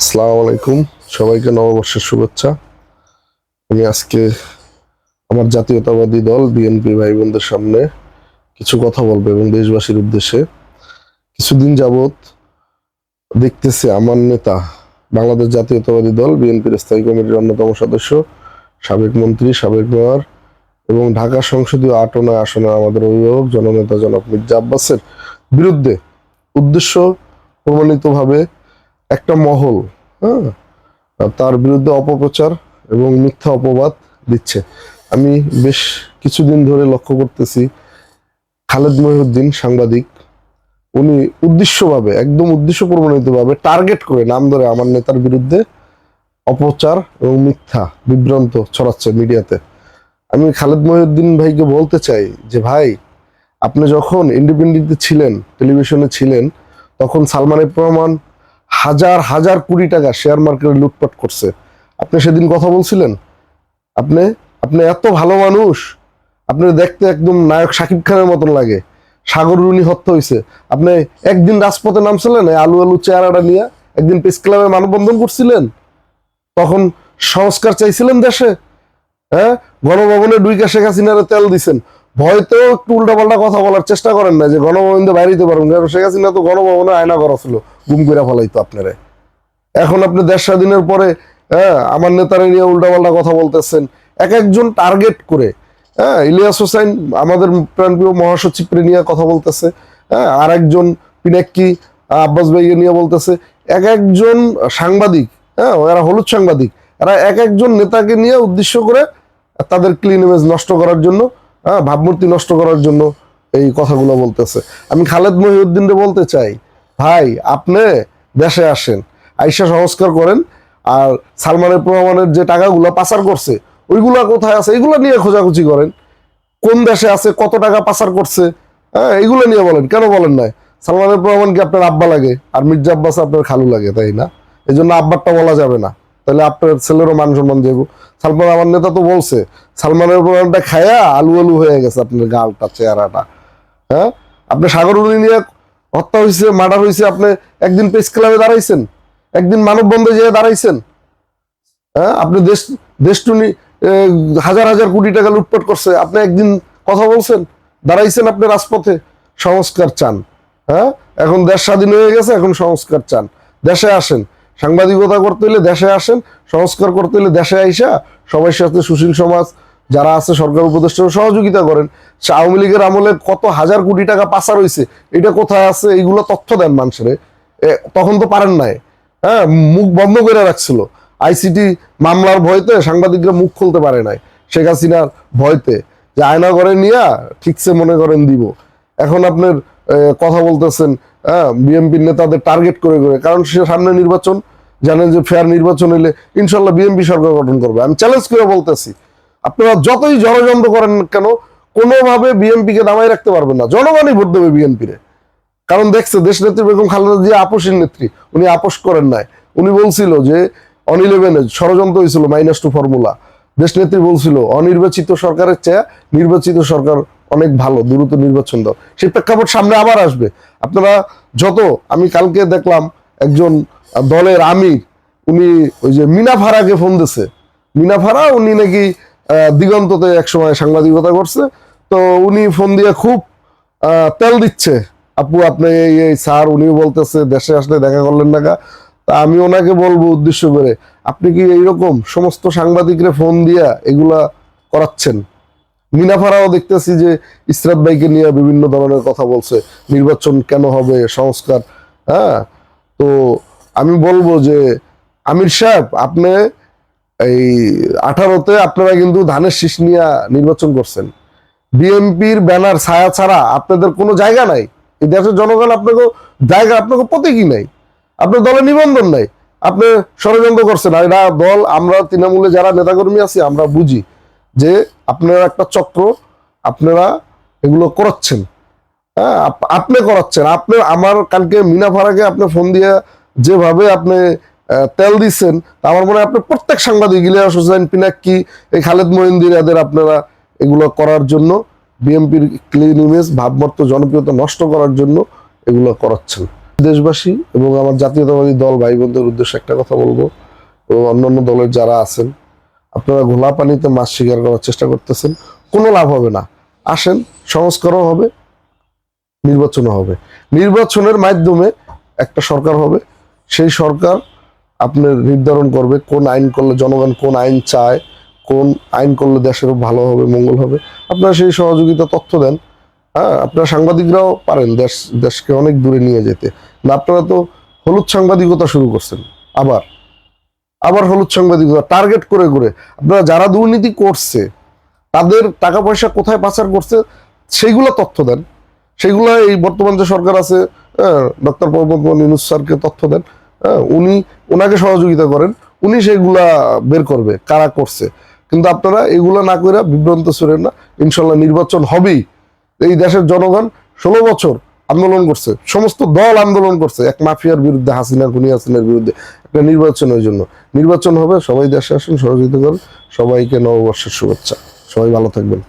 আসসালামু আলাইকুম। সবাইকে নববর্ষের শুভেচ্ছা। আমি আজকে আমার জাতীয়তাবাদী দল বিএনপি ভাই বোনদের সামনে কিছু কথা বলব এবং দেশবাসীর উদ্দেশ্যে। কিছুদিন যাবৎ দেখতেছি আমার নেতা, বাংলাদেশ জাতীয়তাবাদী দল বিএনপির স্থায়ী কমিটির অন্যতম সদস্য, সাবেক মন্ত্রী, সাবেক মেয়র এবং ঢাকা সংসদীয় আট নয় আসনের আমাদের অভিভাবক, জননেতা জনাব মির্জা আব্বাসের বিরুদ্ধে উদ্দেশ্য প্রমাণিতভাবে একটা মহল হ্যাঁ? তার বিরুদ্ধে অপপ্রচার এবং মিথ্যা অপবাদ দিচ্ছে। আমি বেশ কিছুদিন ধরে লক্ষ্য করতেছি, খালেদ মহিউদ্দিন সাংবাদিক, উনি উদ্দেশ্যভাবে, একদম উদ্দেশ্য প্রমাণিতভাবে টার্গেট করে নাম ধরে আমার নেতার বিরুদ্ধে অপচার এবং মিথ্যা বিভ্রান্ত ছড়াচ্ছে মিডিয়াতে। আমি খালেদ মহিউদ্দিন ভাইকে বলতে চাই যে, ভাই, আপনি যখন ইন্ডিপেন্ডেন্টে ছিলেন টেলিভিশনে ছিলেন, তখন সালমানের প্রমাণ হাজার হাজার কোটি টাকা শেয়ার মার্কেটে লুটপাট করছে। আপনি সেদিন কথা বলছিলেন? আপনি আপনি এত ভালো মানুষ, আপনি দেখতে একদম নায়ক শাকিব খানের মতন লাগে। সাগর রুনি হত্যা হয়েছে আপনি একদিন রাজপথে নামছিলেন আলু আলু চেহারাটা নিয়ে একদিন প্রেস ক্লাবে মানববন্ধন করছিলেন? তখন সংস্কার চাইছিলেন দেশে হ্যাঁ? গণভবনে ডুইকা শেখ হাসিনারে তেল দিছেন। ভয়তেও একটু উল্টাপাল্টা কথা বলার চেষ্টা করেন না, যে গণভবন বাইরে দিতে পারবেন কারণ শেখ হাসিনা তো গণভবনে আয়না করা ছিল গুম করে ফেলাইতো আপনারে। এখন আপনি দেশ স্বাধীনের পরে হ্যাঁ আমার নেতারা নিয়ে উল্টাপাল্টা কথা বলতেছেন, এক একজন টার্গেট করে হ্যাঁ ইলিয়াস হোসেন, আমাদের প্রাণপ্রিয় মহাসচিবকে নিয়ে কথা বলতেছে হ্যাঁ আর একজন পিনাক্কি, আব্বাস ভাইকে নিয়ে বলতেছে, এক একজন সাংবাদিক হ্যাঁ এরা হলুদ সাংবাদিক, এরা এক একজন নেতাকে নিয়ে উদ্দেশ্য করে তাদের ক্লিন ইমেজ নষ্ট করার জন্য হ্যাঁ ভাবমূর্তি নষ্ট করার জন্য এই কথাগুলো বলতেছে। আমি খালেদ মহিউদ্দিনকে বলতে চাই, ভাই, আপনি দেশে আসেন, আইসা সংস্কার করেন, আর সালমানের প্রমাণের যে টাকাগুলো পাচার করছে, ওইগুলা কোথায় আছে? এগুলো নিয়ে খোঁজাখুঁজি করেন। কোন দেশে আছে? কত টাকা পাচার করছে? হ্যাঁ এগুলো নিয়ে বলেন। কেন বলেন নাই? সালমানের প্রমাণ কি আপনার আব্বা লাগে? আর মির্জা আব্বাস আপনার খালু লাগে, তাই না? এই জন্য আব্বারটা বলা যাবে না। তাহলে আপনার ছেলেরও মান সম্মান দেবো সালমান আমার নেতা তো বলছে, সালমানের প্রমাণটা খায়া আলু আলু হয়ে গেছে আপনার গালটা, চেহারাটা। হ্যাঁ? আপনি সাগরুনি নিয়ে হত্যা হয়েছে মার্ডার হয়েছে আপনি একদিন প্রেস ক্লাবে দাঁড়াইছেন? একদিন মানববন্ধে যেয়ে দাঁড়াইছেন? হ্যাঁ? আপনি দেশ, দেশটুনি হাজার হাজার কোটি টাকা লুটপাট করছে, আপনি একদিন কথা বলছেন? দাঁড়াইছেন আপনি রাজপথে, সংস্কার চান। হ্যাঁ? এখন দেশ স্বাধীন হয়ে গেছে, এখন সংস্কার চান। দেশে আসেন। সাংবাদিকতা করতে হলে দেশে আসেন, সংস্কার করতে হলে দেশে আইসা সবাই সাথে সুশীল সমাজ, যারা আছে সরকার উপদেষ্টা সহযোগিতা করেন। আওয়ামী লীগের আমলে কত হাজার কোটি টাকা পাচার হয়েছে এটা কোথায় আছে, এইগুলো তথ্য দেন মানুষের। তখন তো পারেন নাই। হ্যাঁ মুখ বন্ধ করে রাখছিল। আইসিটি মামলার ভয়তে সাংবাদিকরা মুখ খুলতে পারে নাই, শেখ হাসিনার ভয়তে। যে আয়না করে নিয়ে ঠিকসে মনে করেন দিব। এখন আপনার কথা বলতেছেন হ্যাঁ বিএনপির নেতাদের টার্গেট করে করে। কারণ সে সামনে নির্বাচন জানেন যে ফেয়ার নির্বাচন হলে ইনশাল্লাহ বিএনপি সরকার গঠন করবে। আমি চ্যালেঞ্জ করে বলতেছি, আপনারা যতই ষড়যন্ত্র করেন কেন, কোনোভাবে বিএনপিকে দামাই রাখতে পারবেন না। জনগণই ভোট দেবে বিএনপিরে কারণ দেখছে দেশ নেত্রী বেগম খালেদা জিয়া আপোষের নেত্রী, উনি আপোষ করেন নাই। উনি বলছিল যে অন ইলেভেনে ষড়যন্ত্র হয়েছিল মাইনাস টু ফর্মুলা দেশ নেত্রী বলছিল, অনির্বাচিত সরকারের চেয়ে নির্বাচিত সরকার অনেক ভালো, দ্রুত নির্বাচন দাও। সেই প্রেক্ষাপট সামনে আবার আসবে। আপনারা যত, আমি কালকে দেখলাম একজন দলের আমির, উনি ওই যে মিনাফারাকে ফোন দিছে। মিনাফারা উনি নাকি দিগন্ততে একসময় সাংবাদিকতা করছে। তো উনি ফোন দিয়ে খুব তেল দিচ্ছে। আপু, আপনি এই স্যার, উনিও বলতেছে, দেশে আসলে দেখা করলেন না তা আমি ওনাকে বলব উদ্দেশ্য করে, আপনি কি এইরকম সমস্ত সাংবাদিকরে ফোন দিয়া এগুলা করাচ্ছেন? মিনাফারাও দেখতেছি যে ইসরাত ভাইকে নিয়ে বিভিন্ন ধরনের কথা বলছে। নির্বাচন কেন হবে, সংস্কার হ্যাঁ? তো আমি বলব যে আমির সাহেব, আপনি এই আঠারোতে আপনারা কিন্তু ধানের শীষ নিয়ে নির্বাচন করছেন। বিএনপির ব্যানার ছায়া ছাড়া আপনাদের কোনো জায়গা নাই। এই দেশের জনগণ আপনাকে, জায়গা আপনাকে প্রতীকই নাই। আপনার দলে নিবন্ধন নাই। আপনি ষড়যন্ত্র করছেন। আর এরা দল, আমরা, তৃণমূলে যারা নেতাকর্মী আছি, আমরা বুঝি। যে আপনারা একটা চক্র, আপনারা এগুলো করাচ্ছেন। হ্যাঁ আপনি করাচ্ছেন। আপনি আমার কালকে মিনা ফারাকে আপনি ফোন দিয়ে যেভাবে আপনি তেল দিচ্ছেন আমার মনে হয় আপনি প্রত্যেক সাংবাদিক, ইলিয়াস হোসেন, পিনাক্কি, এই খালেদ মহিন্দির এদের আপনারা এগুলো করার জন্য বিএমপির ক্লিন ইমেজ ভাবমর্ত জনপ্রিয়তা নষ্ট করার জন্য এগুলো করাচ্ছেন। দেশবাসী এবং আমার জাতীয়তাবাদী দল ভাই বোনদের উদ্দেশ্যে একটা কথা বলব এবং অন্যান্য দলের যারা আছেন আপনারা ঘোলা পানিতে মাছ শিকার করার চেষ্টা করতেছেন, কোনো লাভ হবে না। আসেন সংস্কারও হবে নির্বাচনও হবে। নির্বাচনের মাধ্যমে একটা সরকার হবে, সেই সরকার আপনার নির্ধারণ করবে কোন আইন করলে জনগণ কোন আইন চায়, কোন আইন করলে দেশের ভালো হবে, মঙ্গল হবে। আপনারা সেই সহযোগিতা তথ্য দেন। হ্যাঁ আপনারা সাংবাদিকরাও পারেন দেশ, দেশকে অনেক দূরে নিয়ে যেতে। না, আপনারা তো হলুদ সাংবাদিকতা শুরু করছেন, আবার। আবার হলুদ সাংবাদিকতা টার্গেট করে করে। আপনারা যারা দুর্নীতি করছে, তাদের টাকা পয়সা কোথায় পাচার করছে, সেইগুলো তথ্য দেন। সেগুলো এই বর্তমান যে সরকার আছে ডক্টর মোহাম্মদ ইউনুস স্যারকে তথ্য দেন। উনি ওনাকে সহযোগিতা করেন। উনি সেগুলা বের করবে, কারা করছে। কিন্তু আপনারা এগুলো না করে বিভ্রান্ত ছিলেন না। ইনশাল্লাহ নির্বাচন হবেই। এই দেশের জনগণ ষোলো বছর আন্দোলন করছে। সমস্ত দল আন্দোলন করছে। এক মাফিয়ার বিরুদ্ধে, হাসিনা, খুনি হাসিনার বিরুদ্ধে একটা নির্বাচনের জন্য। নির্বাচন হবে সবাই দেশে আসুন সহযোগিতা করুন সবাইকে নববর্ষের শুভেচ্ছা। সবাই ভালো থাকবেন।